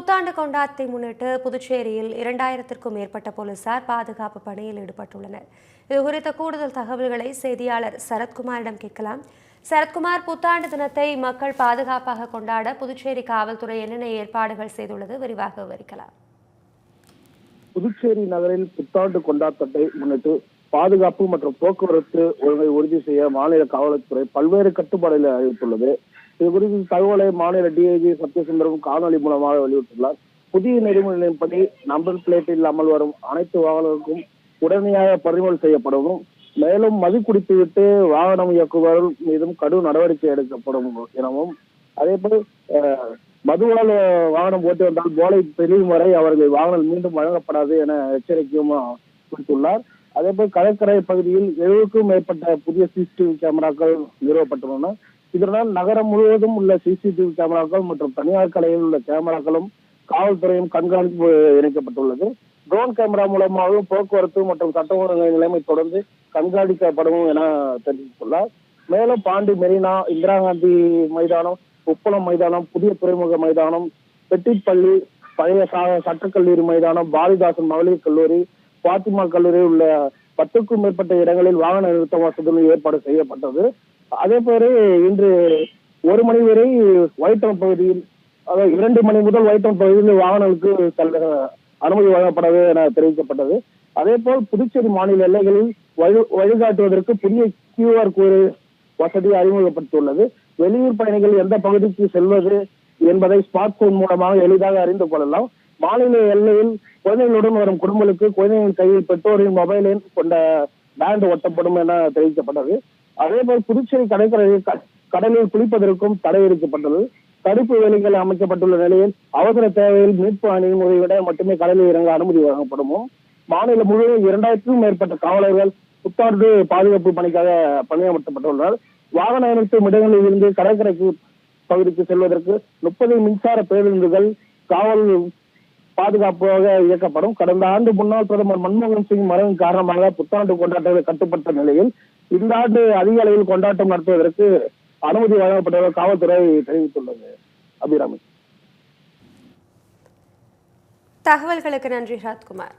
புத்தாண்டு கொண்டாட்டத்தை முன்னிட்டு புதுச்சேரியில் இரண்டாயிரத்திற்கும் மேற்பட்ட போலீசார் பாதுகாப்பு பணியில் ஈடுபட்டுள்ளனர். இது குறித்த கூடுதல் தகவல்களை செய்தியாளர் சரத்குமாரிடம் கேட்கலாம். சரத்குமார் புத்தாண்டு தினத்தை மக்கள் பாதுகாப்பாக கொண்டாட புதுச்சேரி காவல்துறை என்னென்ன ஏற்பாடுகள் செய்துள்ளது விரிவாக விவரிக்கலாம். புதுச்சேரி நகரில் புத்தாண்டு கொண்டாட்டத்தை முன்னிட்டு பாதுகாப்பு மற்றும் போக்குவரத்து ஒழுங்கை உறுதி செய்ய மாநில காவல்துறை பல்வேறு கட்டுப்பாடுகளை அறிவித்துள்ளது. இது குறித்து தகவலை மாநில டிஐஜி சத்யசுந்தரம் காணொலி மூலமாக வெளியிட்டுள்ளார். புதிய நெறிமுறைகளின்படி நம்பர் பிளேட் இல்லாமல் வரும் அனைத்து வாகனங்களுக்கும் உடனடியாக பறிமுதல் செய்யப்படவும் மேலும் மது குடித்துவிட்டு வாகனம் இயக்குபவர்கள் மீதும் கடும் நடவடிக்கை எடுக்கப்படும் எனவும் அதேபோல் போல் மதுவால் வாகனம் ஓட்டி வந்தால் போலை தெரியும் வரை அவர்கள் வாகனம் மீண்டும் வழங்கப்படாது என எச்சரிக்கையும் விடுத்துள்ளார். அதேபோல் கடற்கரை பகுதியில் எழுபதுக்கும் மேற்பட்ட புதிய சிசிடிவி கேமராக்கள் நிறுவப்பட்டுள்ளன. இதனால் நகரம் முழுவதும் உள்ள சிசிடிவி கேமராக்கள் மற்றும் தனியார் கலையில் உள்ள கேமராக்களும் காவல்துறையும் கண்காணிப்பு இணைக்கப்பட்டுள்ளது. ட்ரோன் கேமரா மூலமாகவும் போக்குவரத்து மற்றும் சட்ட ஒழுங்கு நிலைமை தொடர்ந்து கண்காணிக்கப்படும் என தெரிவித்துள்ளார். மேலும் பாண்டி மெரினா இந்திரா காந்தி மைதானம் உப்பளம் மைதானம் புதிய துறைமுக மைதானம் பெட்டிப்பள்ளி பழைய சா- சட்டக்கல்லூரி மைதானம் பாரதிதாசன் மகளிர் கல்லூரி பாத்திமா கல்லூரி உள்ள பத்துக்கும் மேற்பட்ட இடங்களில் வாகன நிறுத்த வசதிகள் ஏற்பாடு செய்யப்பட்டது. அதே போல இன்று ஒரு மணி வரை ஒயிட் டவுன் பகுதியில் அதாவது இரண்டு மணி முதல் ஒயிட் டவுன் பகுதியில் வாகனங்களுக்கு அனுமதி வழங்கப்படவே என தெரிவிக்கப்பட்டது. அதே போல் புதுச்சேரி மாநில எல்லைகளில் வழி வழிகாட்டுவதற்கு புதிய கியூஆர் கோடு வசதி அறிமுகப்படுத்தியுள்ளது. வெளியூர் பயணிகள் எந்த பகுதிக்கு செல்வது என்பதை ஸ்மார்ட் போன் மூலமாக எளிதாக அறிந்து கொள்ளலாம். மாநில எல்லையில் குழந்தைகளுடன் வரும் குடும்பங்களுக்கு குழந்தைகளின் கையில் பெற்றோரின் மொபைல் எண் கொண்ட பேண்ட் ஒட்டப்படும் என தெரிவிக்கப்பட்டது. அதே போல் புதுச்சேரி கடற்கரையில் க- கடலில் குளிப்பதற்கும் தடை விதிக்கப்பட்டது தடுப்பு வேலைகள் அமைக்கப்பட்டுள்ள நிலையில் அவசர தேவையில் மீட்பு அணியின் விட மட்டுமே கடலில் இறங்க அனுமதி வழங்கப்படும்? மாநிலம் முழுவதும் இரண்டாயிரத்துக்கும் மேற்பட்ட காவலர்கள் புத்தாண்டு பாதுகாப்பு பணிக்காக பணியமர்த்தப்பட்டுள்ளனர். வாகன இணைப்பு இடங்களில் இருந்து கடற்கரைக்கு பகுதிக்கு செல்வதற்கு முப்பது மின்சார பேருந்துகள் காவல் பாதுகாப்பாக இயக்கப்படும். கடந்த ஆண்டு முன்னாள் பிரதமர் மன்மோகன் சிங் மறைவின் காரணமாக புத்தாண்டு கொண்டாட்டங்கள் கட்டுப்பட்ட நிலையில் இந்த ஆண்டு அதிக அளவில் கொண்டாட்டம் நடத்துவதற்கு அனுமதி வழங்கப்பட்டதாக காவல்துறை தெரிவித்துள்ளது. அபிராமி. தகவல்களுக்கு நன்றி ராஜ்குமார்.